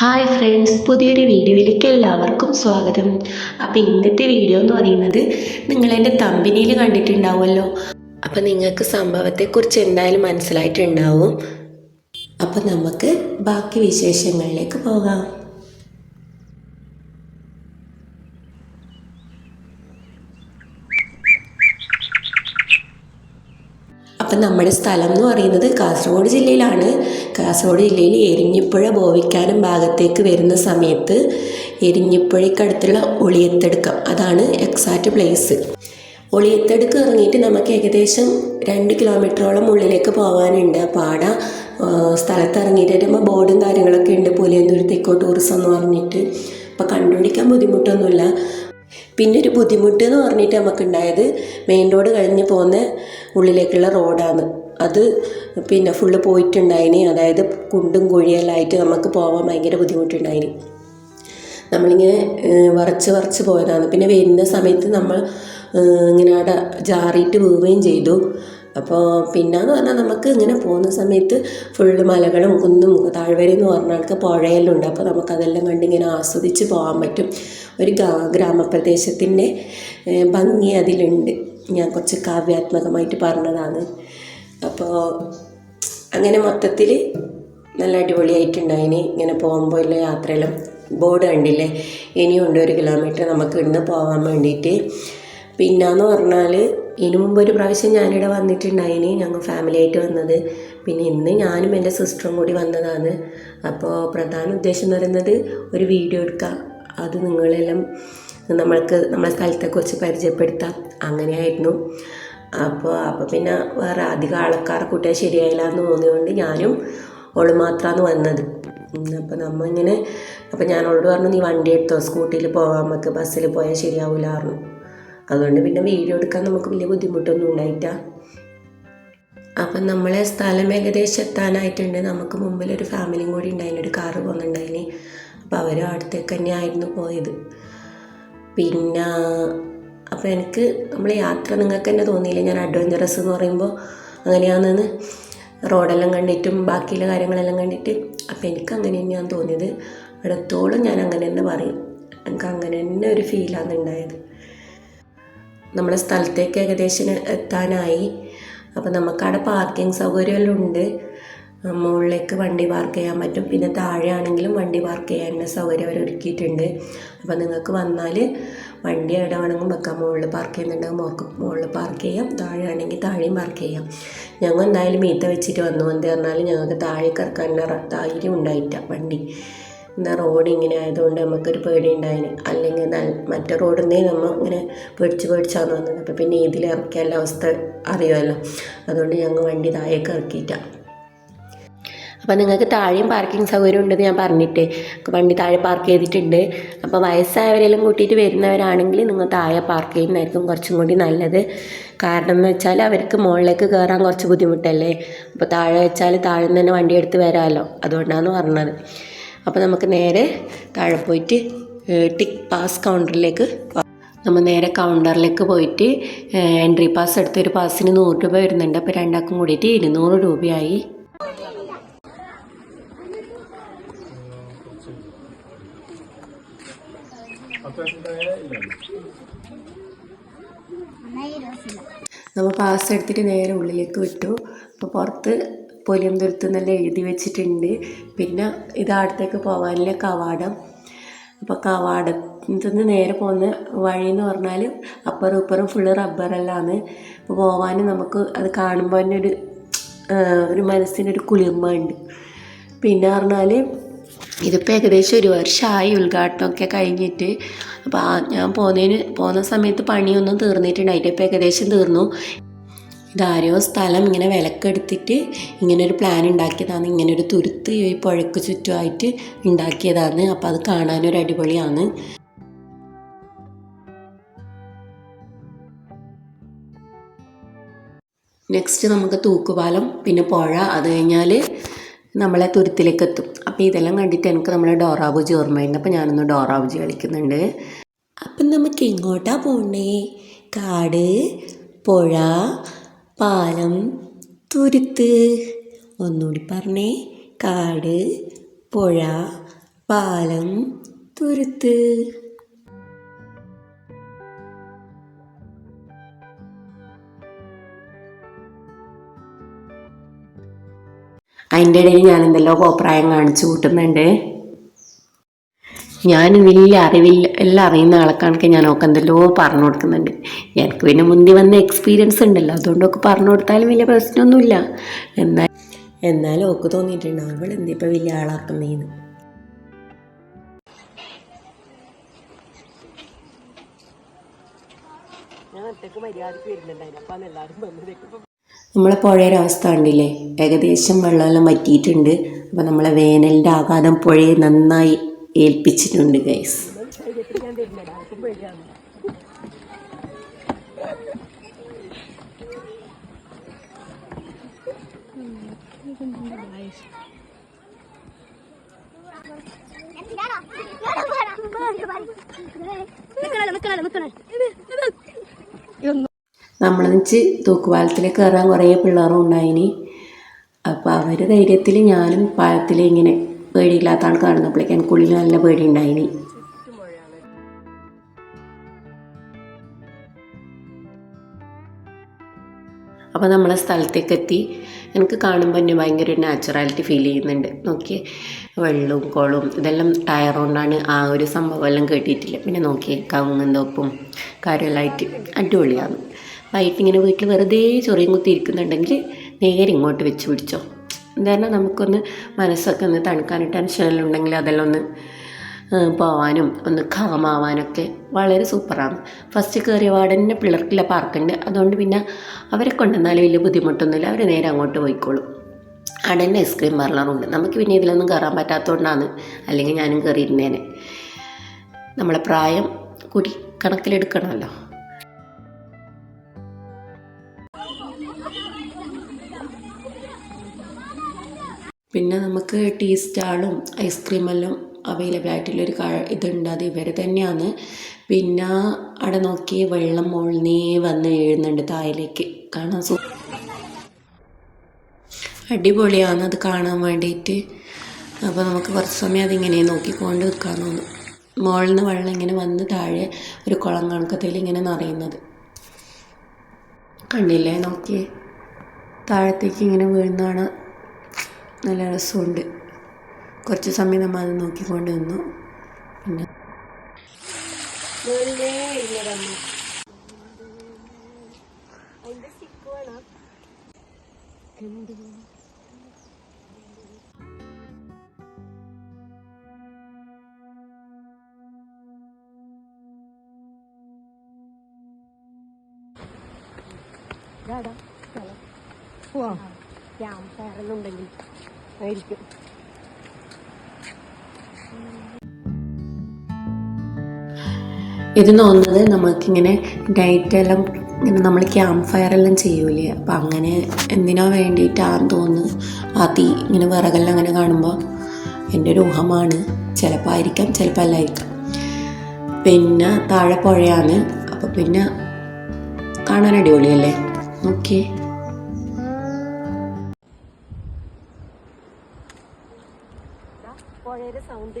Hi friends പുതിയൊരു വീഡിയോയിലേക്ക് എല്ലാവർക്കും സ്വാഗതം. അപ്പോൾ ഇന്നത്തെ വീഡിയോ എന്ന് പറയുന്നത് നിങ്ങൾ എന്റെ തമ്പനിയിൽ കണ്ടിട്ടുണ്ടാവുമല്ലോ. അപ്പോൾ നിങ്ങൾക്ക് സംഭവത്തെക്കുറിച്ച് എന്തായാലും മനസ്സിലായിട്ടുണ്ടാവും. അപ്പോൾ നമുക്ക് ബാക്കി വിശേഷങ്ങളിലേക്ക് പോകാം അപ്പം നമ്മുടെ സ്ഥലം എന്ന് പറയുന്നത് കാസർഗോഡ് ജില്ലയിലാണ്. കാസർഗോഡ് ജില്ലയിൽ എരിഞ്ഞിപ്പുഴ ബോവിക്കാനം ഭാഗത്തേക്ക് വരുന്ന സമയത്ത് എരിഞ്ഞിപ്പുഴയ്ക്കടുത്തുള്ള ഒളിയത്തെടുക്കം. അതാണ് എക്സാക്റ്റ് പ്ലേസ് ഒളിയത്തെടുക്ക് ഇറങ്ങിയിട്ട് നമുക്ക് ഏകദേശം രണ്ട് കിലോമീറ്ററോളം ഉള്ളിലേക്ക് പോകാനുണ്ട് അപ്പോൾ ആടെ സ്ഥലത്ത് ഇറങ്ങിയിട്ട് വരുമ്പോൾ ബോർഡും കാര്യങ്ങളൊക്കെ ഉണ്ട്. പുലിയന്തൂരത്തേക്കോ ടൂറിസം എന്ന് പറഞ്ഞിട്ട്. അപ്പോൾ കണ്ടുപിടിക്കാൻ ബുദ്ധിമുട്ടൊന്നുമില്ല. പിന്നെ ഒരു ബുദ്ധിമുട്ട് എന്ന് പറഞ്ഞിട്ട് നമുക്കുണ്ടായത് മെയിൻ റോഡ് കഴിഞ്ഞ് പോകുന്ന ഉള്ളിലേക്കുള്ള റോഡാണ്. അത് പിന്നെ ഫുള്ള് പോയിട്ടുണ്ടായിന്. അതായത് കുണ്ടും കുഴിയെല്ലാം ആയിട്ട് നമുക്ക് പോകാൻ ഭയങ്കര ബുദ്ധിമുട്ടുണ്ടായിന്. നമ്മളിങ്ങനെ വറച്ച് വറച്ച് പോയതാണ്. പിന്നെ വരുന്ന സമയത്ത് നമ്മൾ ഇങ്ങനെ അവിടെ ജാറിയിട്ട് വീഴുകയും ചെയ്തു. അപ്പോൾ പിന്നെന്ന് പറഞ്ഞാൽ നമുക്ക് ഇങ്ങനെ പോകുന്ന സമയത്ത് ഫുള്ള് മലകളും കുന്നും താഴ്വരയും എന്ന് പറഞ്ഞാൽ പുഴയെല്ലാം ഉണ്ട്. അപ്പോൾ നമുക്കതെല്ലാം കണ്ട് ഇങ്ങനെ ആസ്വദിച്ച് പോകാൻ പറ്റും. ഒരു ഗ്രാ- ഗ്രാമപ്രദേശത്തിന്റെ ഭംഗി അതിലുണ്ട്. ഞാൻ കുറച്ച് കാവ്യാത്മകമായിട്ട് പറഞ്ഞതാണ്. അപ്പോൾ അങ്ങനെ മൊത്തത്തിൽ നല്ല അടിപൊളിയായിട്ടുണ്ടായിന്. ഇങ്ങനെ പോകുമ്പോൾ ഉള്ള യാത്രയിലും ബോർഡ് കണ്ടില്ലേ? ഇനിയുണ്ട് ഒരു കിലോമീറ്റർ നമുക്ക് ഇന്ന് പോകാൻ വേണ്ടിയിട്ട്. പിന്നെന്ന് പറഞ്ഞാൽ ഇതിനു മുമ്പ് ഒരു പ്രാവശ്യം ഞാനിവിടെ വന്നിട്ടുണ്ടായിന്. ഞങ്ങൾ ഫാമിലി ആയിട്ട് വന്നത്. പിന്നെ ഇന്ന് ഞാനും എന്റെ സിസ്റ്ററും കൂടി വന്നതാണ്. അപ്പോൾ പ്രധാന ഉദ്ദേശം എന്ന് പറയുന്നത് ഒരു വീഡിയോ എടുക്കുക അത് നിങ്ങളെല്ലാം നമ്മൾക്ക് നമ്മളെ സ്ഥലത്തെക്കുറിച്ച് പരിചയപ്പെടുത്താം. അങ്ങനെയായിരുന്നു. അപ്പോൾ അപ്പോൾ പിന്നെ വേറെ അധികം ആൾക്കാരെ കൂട്ടിയാൽ ശരിയായില്ല എന്ന് തോന്നിയതുകൊണ്ട് ഞാനും ഓൾ മാത്രമാണ് വന്നത്. അപ്പോൾ നമ്മൾ ഇങ്ങനെ അപ്പോൾ ഞാൻ അവളോട് പറഞ്ഞു നീ വണ്ടി എടുത്തോ? സ്കൂട്ടിയിൽ പോകാൻ നമുക്ക് ബസ്സിൽ പോയാൽ ശരിയാവില്ല പറഞ്ഞു അതുകൊണ്ട് പിന്നെ വീഡിയോ എടുക്കാൻ നമുക്ക് വലിയ ബുദ്ധിമുട്ടൊന്നും ഉണ്ടായിട്ടാ അപ്പം നമ്മളെ സ്ഥലം ഏകദേശം എത്താനായിട്ടുണ്ട്. നമുക്ക് മുമ്പിൽ ഒരു ഫാമിലിയും കൂടി ഉണ്ടായിന്. ഒരു കാറ് പോകുന്നുണ്ടായിന് അപ്പോൾ അവരും അടുത്തേക്ക് തന്നെയായിരുന്നു പോയത്. പിന്നെ അപ്പോൾ എനിക്ക് നമ്മൾ യാത്ര നിങ്ങൾക്ക് തന്നെ തോന്നിയില്ല? ഞാൻ അഡ്വഞ്ചറസ് എന്ന് പറയുമ്പോൾ അങ്ങനെയാണെന്ന്. റോഡെല്ലാം കണ്ടിട്ടും ബാക്കിയുള്ള കാര്യങ്ങളെല്ലാം കണ്ടിട്ട്. അപ്പോൾ എനിക്ക് അങ്ങനെ തന്നെയാണ് തോന്നിയത്. അടുത്തോളം ഞാൻ അങ്ങനെ തന്നെ പറയും. എനിക്ക് അങ്ങനെ തന്നെ ഒരു ഫീലാണ് ഉണ്ടായത് നമ്മളെ സ്ഥലത്തേക്ക് ഏകദേശം എത്താനായി. അപ്പോൾ നമുക്കവിടെ പാർക്കിംഗ് സൗകര്യമെല്ലാം ഉണ്ട്. മുകളിലേക്ക് വണ്ടി പാർക്ക് ചെയ്യാൻ പറ്റും. പിന്നെ താഴെയാണെങ്കിലും വണ്ടി പാർക്ക് ചെയ്യാനുള്ള സൗകര്യം അവർ ഒരുക്കിയിട്ടുണ്ട്. അപ്പോൾ നിങ്ങൾക്ക് വന്നാൽ വണ്ടി എവിടെ വേണമെങ്കിലും വെക്കാം. മുകളിൽ പാർക്ക് ചെയ്യുന്നുണ്ടെങ്കിൽ മോൾക്ക് മുകളിൽ പാർക്ക് ചെയ്യാം. താഴെ ആണെങ്കിൽ താഴെയും പാർക്ക് ചെയ്യാം. ഞങ്ങൾ എന്തായാലും മീത്ത വെച്ചിട്ട് വന്നു. എന്ത് പറഞ്ഞാൽ ഞങ്ങൾക്ക് താഴേക്ക് ഇറക്കാനുള്ള റ- ധൈര്യം ഉണ്ടായിട്ട വണ്ടി. എന്നാൽ റോഡ് ഇങ്ങനെ ആയതുകൊണ്ട് നമുക്കൊരു പേടി ഉണ്ടായിന്. അല്ലെങ്കിൽ മറ്റേ റോഡിൽ നിന്നേ നമ്മൾ ഇങ്ങനെ പേടിച്ച് പേടിച്ചാണ് വന്നത്. അപ്പോൾ പിന്നെ ഇതിൽ ഇറക്കിയാലുള്ള അവസ്ഥ അറിയുമല്ലോ. അതുകൊണ്ട് ഞങ്ങൾ വണ്ടി താഴേക്ക് ഇറക്കിയിട്ടാണ് അപ്പോൾ നിങ്ങൾക്ക് താഴെയും പാർക്കിംഗ് സൗകര്യം ഉണ്ടെന്ന് ഞാൻ പറഞ്ഞിട്ട് വണ്ടി താഴെ പാർക്ക് ചെയ്തിട്ടുണ്ട്. അപ്പോൾ വയസ്സായവരെല്ലാം കൂട്ടിയിട്ട് വരുന്നവരാണെങ്കിൽ നിങ്ങൾ താഴെ പാർക്ക് ചെയ്യുന്നതായിരിക്കും കുറച്ചും കൂടി നല്ലത്. കാരണം എന്ന് വെച്ചാൽ അവർക്ക് മുകളിലേക്ക് കയറാൻ കുറച്ച് ബുദ്ധിമുട്ടല്ലേ? അപ്പോൾ താഴെ വെച്ചാൽ താഴെ നിന്ന് തന്നെ വണ്ടി എടുത്ത് വരാമല്ലോ അതുകൊണ്ടാണ് പറഞ്ഞത്. അപ്പോൾ നമുക്ക് നേരെ താഴെ പോയിട്ട് ടിക് പാസ് കൗണ്ടറിലേക്ക് നമ്മൾ നേരെ കൗണ്ടറിലേക്ക് പോയിട്ട് എൻട്രി പാസ് എടുത്തൊരു പാസ്സിന് നൂറ് രൂപ വരുന്നുണ്ട്. അപ്പോൾ രണ്ടാൾക്കും കൂടിയിട്ട് ഇരുന്നൂറ് രൂപയായി. നമ്മൾ പാസ് എടുത്തിട്ട് നേരെ ഉള്ളിലേക്ക് വിട്ടു. അപ്പോൾ പുറത്ത് പൊലിയം നല്ല എഴുതി വെച്ചിട്ടുണ്ട്. പിന്നെ ഇത് അടുത്തേക്ക് പോകാനുള്ള കവാടം. അപ്പോൾ കവാടത്തിൽ നിന്ന് നേരെ പോകുന്ന വഴി എന്ന് പറഞ്ഞാൽ അപ്പറും ഇപ്പറും ഫുള്ള് റബ്ബറെല്ലാമാണ് അപ്പോൾ പോകാൻ നമുക്ക് അത് കാണുമ്പോൾ തന്നെ ഒരു ഒരു മനസ്സിനൊരു കുളിർമ ഉണ്ട്. പിന്നെ പറഞ്ഞാൽ ഇതിപ്പോൾ ഏകദേശം ഒരു വർഷമായി ഉദ്ഘാടനമൊക്കെ കഴിഞ്ഞിട്ട്. അപ്പോൾ ആ ഞാൻ പോകുന്നതിന് പോകുന്ന സമയത്ത് പണിയൊന്നും തീർന്നിട്ടുണ്ടായിട്ട് ഇപ്പോൾ ഏകദേശം തീർന്നു. ഇതാരോ സ്ഥലം ഇങ്ങനെ വിലക്കെടുത്തിട്ട് ഇങ്ങനെ ഒരു പ്ലാൻ ഉണ്ടാക്കിയതാണ്. ഇങ്ങനെ ഒരു തുരുത്ത് ഈ പുഴക്ക് ചുറ്റുമായിട്ട് ഉണ്ടാക്കിയതാണ്. അപ്പോൾ അത് കാണാനൊരു അടിപൊളിയാണ്. നെക്സ്റ്റ് നമുക്ക് തൂക്കുപാലം പിന്നെ പുഴ. അത് കഴിഞ്ഞാൽ നമ്മളെ തുരുത്തിലേക്ക് എത്തും അപ്പോൾ ഇതെല്ലാം കണ്ടിട്ട് എനിക്ക് നമ്മളെ ഡോറാബുജി ഓർമ്മയുണ്ട്. അപ്പോൾ ഞാനൊന്ന് ഡോറാബുജി കളിക്കുന്നുണ്ട്. അപ്പം നമുക്ക് എങ്ങോട്ടാ പോകണ്ടേ കാട് പുഴ പാലം തുരുത്ത്. ഒന്നുകൂടി പറഞ്ഞേ. കാട് പുഴ പാലം തുരുത്ത്. അതിന്റെ ഇടയിൽ ഞാൻ എന്തെല്ലോ കോപ്രായം കാണിച്ചു കൂട്ടുന്നുണ്ട്. ഞാൻ വലിയ അറിവില്ല എല്ലാം അറിയുന്ന ആൾക്കാണെങ്കിൽ ഞാൻ ഒക്കെ എന്തെല്ലോ പറഞ്ഞു കൊടുക്കുന്നുണ്ട്. എനിക്ക് പിന്നെ മുന്തി വന്ന എക്സ്പീരിയൻസ് ഉണ്ടല്ലോ അതുകൊണ്ടൊക്കെ പറഞ്ഞു കൊടുത്താലും വലിയ പ്രശ്നമൊന്നുമില്ല. എന്നാൽ എന്നാലും ഒക്കെ തോന്നിയിട്ടുണ്ട് അവൾ എന്തിപ്പോൾ വലിയ ആളാക്കുന്നേന്ന്. നമ്മളെ പുഴയുടെ അവസ്ഥ കണ്ടില്ലേ? ഏകദേശം വെള്ളമെല്ലാം വറ്റിയിട്ടുണ്ട്. അപ്പോൾ നമ്മളെ വേനലിന്റെ ആഘാതം പുഴയെ നന്നായി ഏൽപ്പിച്ചിട്ടുണ്ട് ഗൈസ് നമ്മളെന്ന് തൂക്കുപാലത്തിൽ കയറാൻ കുറേ പിള്ളേരും ഉണ്ടായിനി അപ്പോൾ അവർ ധൈര്യത്തിൽ ഞാനും പാലത്തിൽ ഇങ്ങനെ പേടിയില്ലാത്താണ് കാണുന്നപ്പോഴേക്കും എനിക്കുള്ളിൽ നല്ല പേടി ഉണ്ടായിനി അപ്പോൾ നമ്മളെ സ്ഥലത്തേക്ക് എത്തി എനിക്ക് കാണുമ്പോൾ തന്നെ ഭയങ്കര ഒരു നാച്ചുറാലിറ്റി ഫീൽ ചെയ്യുന്നുണ്ട്. നോക്കിയേ വെള്ളവും കുളവും ഇതെല്ലാം ടയർ കൊണ്ടാണ് ആ ഒരു സംഭവം എല്ലാം കേട്ടിട്ടില്ല. പിന്നെ നോക്കിയേ കവുങ്ങും തോപ്പും കാര്യമെല്ലാമായിട്ട് അടിപൊളിയാണ്. വൈകിട്ട് ഇങ്ങനെ വീട്ടിൽ വെറുതെ ചൊറിയും കുത്തി ഇരിക്കുന്നുണ്ടെങ്കിൽ നേരെ ഇങ്ങോട്ട് വെച്ച് പിടിച്ചോ. എന്താണ് നമുക്കൊന്ന് മനസ്സൊക്കെ ഒന്ന് തണുക്കാനും ടെൻഷനെല്ലാം ഉണ്ടെങ്കിൽ അതെല്ലാം ഒന്ന് പോവാനും ഒന്ന് കാമാവാനൊക്കെ വളരെ സൂപ്പറാണ്. ഫസ്റ്റ് കയറിയ തന്നെ പിള്ളേർക്കില്ല പാർക്കുണ്ട്. അതുകൊണ്ട് പിന്നെ അവരെ കൊണ്ടുവന്നാലും വലിയ ബുദ്ധിമുട്ടൊന്നുമില്ല. അവർ നേരെ അങ്ങോട്ട് പോയിക്കോളും. അവിടെ തന്നെ ഐസ്ക്രീം പാർലറുണ്ട്. നമുക്ക് പിന്നെ ഇതിലൊന്നും കയറാൻ പറ്റാത്തതുകൊണ്ടാണ് അല്ലെങ്കിൽ ഞാനും കയറിയിരുന്നേനെ നമ്മളെ പ്രായം കൂടി കണക്കിലെടുക്കണമല്ലോ. പിന്നെ നമുക്ക് ടീ സ്റ്റാളും ഐസ്ക്രീമെല്ലാം അവൈലബിൾ ആയിട്ടുള്ളൊരു ക ഇതുണ്ട്. അത് ഇവർ തന്നെയാണ്. പിന്നെ അവിടെ നോക്കി വെള്ളം മുകളിനേ വന്ന് എഴുന്നുണ്ട് താഴേക്ക്. കാണാൻ സൂ അടിപൊളിയാണ് അത് കാണാൻ വേണ്ടിയിട്ട് അപ്പോൾ നമുക്ക് കുറച്ച് സമയം അതിങ്ങനെ നോക്കിക്കൊണ്ട് നിൽക്കാൻ തോന്നും മുകളിൽ നിന്ന് വെള്ളം ഇങ്ങനെ വന്ന് താഴെ ഒരു കുളം കണക്കത്തിൽ ഇങ്ങനെ നിറയുന്നത്. കണ്ടില്ലേ? നോക്കിയേ. താഴത്തേക്ക് ഇങ്ങനെ വീഴുന്നതാണ്. നല്ല രസമുണ്ട്. കുറച്ച് സമയം നമ്മൾ അത് നോക്കിക്കൊണ്ട് നിന്നു. പിന്നെ ക്യാമ്പ് ഫയറെന്നുണ്ടെങ്കിൽ ആയിരിക്കും. ഇത് തോന്നുന്നത് നമുക്കിങ്ങനെ നൈറ്റെല്ലാം ഇങ്ങനെ നമ്മൾ ക്യാമ്പ് ഫയർ എല്ലാം ചെയ്യൂലേ? അപ്പം അങ്ങനെ എന്തിനാ വേണ്ടിയിട്ടാന്ന് തോന്നുന്നു. ആ തീ ഇങ്ങനെ വിറകെല്ലാം അങ്ങനെ കാണുമ്പോൾ എന്റെ ഒരു ഊഹമാണ് ചിലപ്പോൾ ആയിരിക്കാം ചിലപ്പോൾ അല്ലായിരിക്കാം പിന്നെ താഴെ പുഴയാണ്. അപ്പോൾ പിന്നെ കാണാൻ അടിപൊളിയല്ലേ? ഓക്കെ. പുഴയുടെ സൗണ്ട്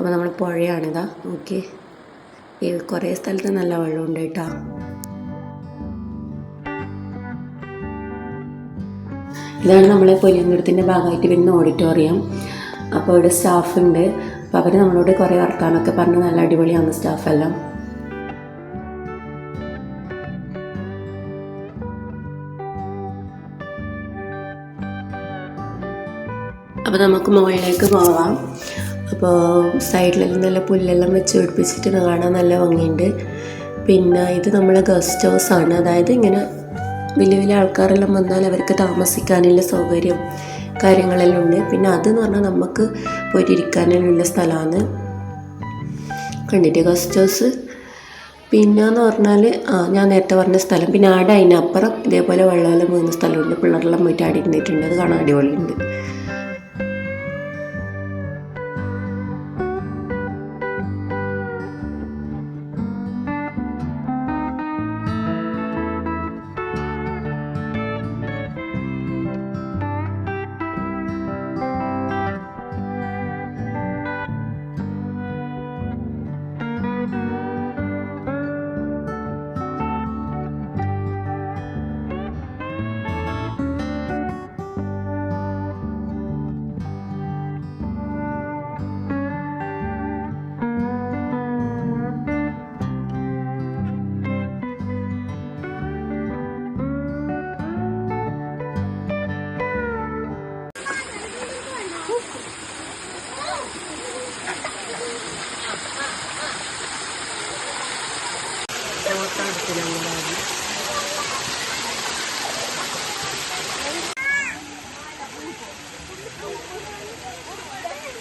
അപ്പോൾ നമ്മൾ പുഴയാണിതാ. നോക്കി. ഈ കുറേ സ്ഥലത്ത് നല്ല വെള്ളമുണ്ട് കേട്ടോ. ഇതാണ് നമ്മളെ പൊലിയങ്കുടത്തിന്റെ ഭാഗമായിട്ട് വരുന്ന ഓഡിറ്റോറിയം അപ്പോൾ ഇവിടെ സ്റ്റാഫ് ഉണ്ട്. അപ്പോൾ അവർ നമ്മളോട് കുറേ വർത്താനമൊക്കെ പറഞ്ഞ് നല്ല അടിപൊളിയാണ് സ്റ്റാഫെല്ലാം അപ്പോൾ നമുക്ക് മുകളിലേക്ക് പോവാം. അപ്പോൾ സൈഡിലെല്ലാം നല്ല പുല്ലെല്ലാം വെച്ച് പിടിപ്പിച്ചിട്ട് കാണാൻ നല്ല ഭംഗിയുണ്ട്. പിന്നെ ഇത് നമ്മളെ ഗസ്റ്റ് ഹൗസ് ആണ്. അതായത് ഇങ്ങനെ വലിയ വലിയ ആൾക്കാരെല്ലാം വന്നാൽ അവർക്ക് താമസിക്കാനുള്ള സൗകര്യം കാര്യങ്ങളെല്ലാം ഉണ്ട്. പിന്നെ അതെന്ന് പറഞ്ഞാൽ നമുക്ക് പോയിട്ടിരിക്കാനുള്ള സ്ഥലമാണ്. കണ്ടിട്ട് ഗസ്റ്റ് ഹൗസ്? പിന്നെ എന്ന് പറഞ്ഞാൽ ആ ഞാൻ നേരത്തെ പറഞ്ഞ സ്ഥലം. പിന്നെ ആടെ അതിനപ്പുറം ഇതേപോലെ വെള്ളമെല്ലാം വീഴുന്ന സ്ഥലമുണ്ട്. പിള്ളേരെല്ലാം പോയിട്ട് ആടി ഇരുന്നിട്ടുണ്ട്. അത് കാണാൻ അടിപൊളിയുണ്ട്.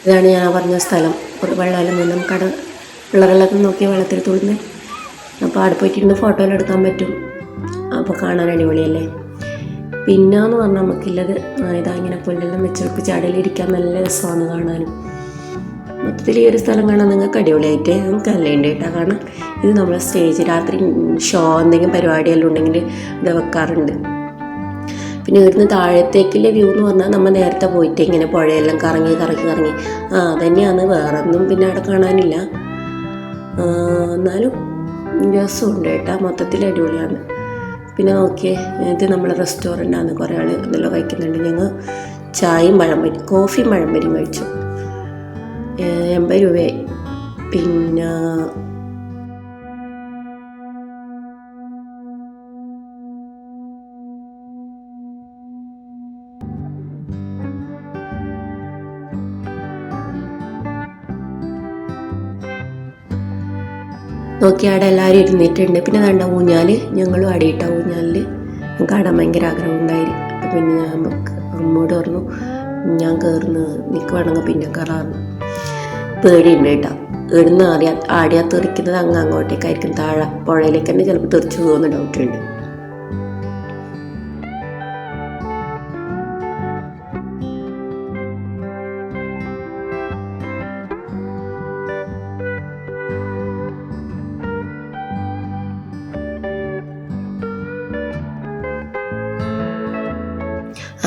ഇതാണ് ഞാൻ പറഞ്ഞ സ്ഥലം. ഒരു വെള്ളമെല്ലാം വീണ്ടും കട പിള്ളേരെല്ലാം നോക്കി വെള്ളത്തിൽ തുളുന്ന് അപ്പോൾ അവിടെ പോയിട്ടിരുന്ന് ഫോട്ടോയിൽ എടുക്കാൻ പറ്റും. അപ്പോൾ കാണാൻ അടിപൊളിയല്ലേ? പിന്നെ എന്ന് പറഞ്ഞാൽ നമുക്കില്ലത് ഇതാ ഇങ്ങനെ പുല്ലെല്ലാം വെച്ച് അടയിലിരിക്കാൻ നല്ല രസമാണ് കാണാനും. മൊത്തത്തിൽ ഈ ഒരു സ്ഥലം കാണാൻ നിങ്ങൾക്ക് അടിപൊളിയായിട്ട് നമുക്ക് നല്ല ഉണ്ടായിട്ടാണ് കാണാൻ ഇത് നമ്മൾ സ്റ്റേജ് രാത്രി ഷോ എന്തെങ്കിലും പരിപാടിയെല്ലാം ഉണ്ടെങ്കിൽ ഇത് വെക്കാറുണ്ട്. പിന്നെ ഇവിടുന്ന് താഴത്തേക്കുള്ള വ്യൂ എന്ന് പറഞ്ഞാൽ നമ്മൾ നേരത്തെ പോയിട്ട് ഇങ്ങനെ പുഴയെല്ലാം കറങ്ങി കറങ്ങി കറങ്ങി. ആ അതന്നെയാണ്. വേറെ ഒന്നും പിന്നെ അവിടെ കാണാനില്ല. എന്നാലും രസമുണ്ട് കേട്ടോ. മൊത്തത്തിൽ അടിപൊളിയാണ്. പിന്നെ നോക്കിയേ ഇത് നമ്മളെ റെസ്റ്റോറന്റാണ് കുറേ ആൾ ഇതെല്ലാം കഴിക്കുന്നുണ്ട്. ഞങ്ങൾ ചായയും പഴംപരി കോഫിയും പഴംപരിയും കഴിച്ചു. എൺപത് രൂപയായി. പിന്നെ നോക്കി അവിടെ എല്ലാവരും ഇരുന്നിട്ടുണ്ട്. പിന്നെ കണ്ട ഊഞ്ഞാൽ ഞങ്ങളും അടിയിട്ട ഊഞ്ഞാലിൽ ഞങ്ങൾക്ക് ആടാൻ ഭയങ്കര ആഗ്രഹം ഉണ്ടായി അപ്പം പിന്നെ ഞാൻ അമ്മോട് പറഞ്ഞു ഞാൻ കയറുന്ന നിൽക്ക് വേണമെങ്കിൽ പിന്നെ കയറാറുണ്ട് പേടിയുണ്ട് കേട്ടോ. ഇവിടുന്ന് ആടിയാ ആടിയാ തെറിക്കുന്നത് അങ്ങ് അങ്ങോട്ടേക്കായിരിക്കും. താഴെ പുഴയിലേക്ക് തന്നെ ചിലപ്പോൾ തെറിച്ചു പോകുന്ന ഡൗട്ടുണ്ട്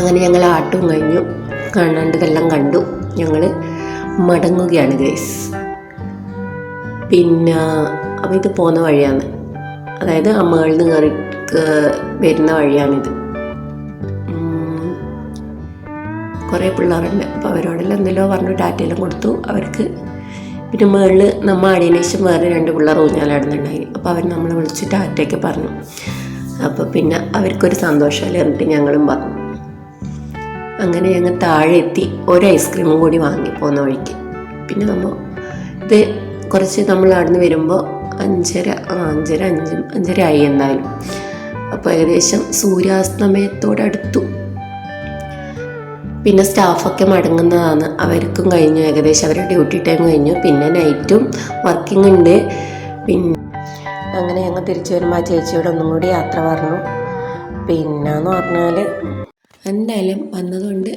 അങ്ങനെ ഞങ്ങൾ ആട്ടും കഴിഞ്ഞു. കാണാണ്ടെല്ലാം കണ്ടു. ഞങ്ങൾ മടങ്ങുകയാണ് ഗൈസ് പിന്നെ അപ്പോൾ ഇത് പോകുന്ന വഴിയാണ്. അതായത് അമ്മകളിൽ നിന്ന് കയറി വരുന്ന വഴിയാണിത്. കുറേ പിള്ളേരുണ്ട്. അപ്പോൾ അവരോടെല്ലാം എന്തെല്ലോ പറഞ്ഞു ടാറ്റയെല്ലാം കൊടുത്തു. അവർക്ക് പിന്നെ മുകളിൽ നമ്മൾ ആടിയതിനു ശേഷം വേറെ രണ്ട് പിള്ളേർ ഊഞ്ഞാലാടുന്നുണ്ടായി. അപ്പോൾ അവർ നമ്മളെ വിളിച്ച് ടാറ്റയൊക്കെ പറഞ്ഞു. അപ്പോൾ പിന്നെ അവർക്കൊരു സന്തോഷമല്ലേ എന്നിട്ട് ഞങ്ങളും പറഞ്ഞു അങ്ങനെ ഞങ്ങൾ താഴെ എത്തി ഒരു ഐസ്ക്രീമും കൂടി വാങ്ങി പോകുന്ന വഴിക്ക്. പിന്നെ നമ്മൾ ഇത് കുറച്ച് നമ്മൾ അവിടുന്ന് വരുമ്പോൾ അഞ്ചര അഞ്ചര അഞ്ച് അഞ്ചര ആയി എന്തായാലും. അപ്പോൾ ഏകദേശം സൂര്യാസ്തമയത്തോടടുത്തു. പിന്നെ സ്റ്റാഫൊക്കെ മടങ്ങുന്നതാണ്. അവർക്കും കഴിഞ്ഞു. ഏകദേശം അവരുടെ ഡ്യൂട്ടി ടൈം കഴിഞ്ഞു. പിന്നെ നൈറ്റും വർക്കിംഗ് ഉണ്ട്. പിന്നെ അങ്ങനെ ഞങ്ങൾ തിരിച്ചു വരുമ്പോൾ ആ ചേച്ചിയോട് ഒന്നും കൂടി യാത്ര പറഞ്ഞു. പിന്നെന്ന് പറഞ്ഞാൽ എന്തായാലും വന്നതുകൊണ്ട്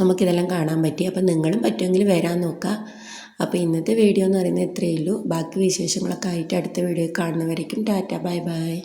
നമുക്കിതെല്ലാം കാണാൻ പറ്റി. അപ്പം നിങ്ങളും പറ്റുമെങ്കിൽ വരാൻ നോക്കുക. അപ്പോൾ ഇന്നത്തെ വീഡിയോ എന്ന് പറയുന്നത് ഇത്രയേ ഉള്ളൂ. ബാക്കി വിശേഷങ്ങളൊക്കെ ആയിട്ട് അടുത്ത വീഡിയോ കാണുന്നവരേക്കും ടാറ്റ. Bye bye.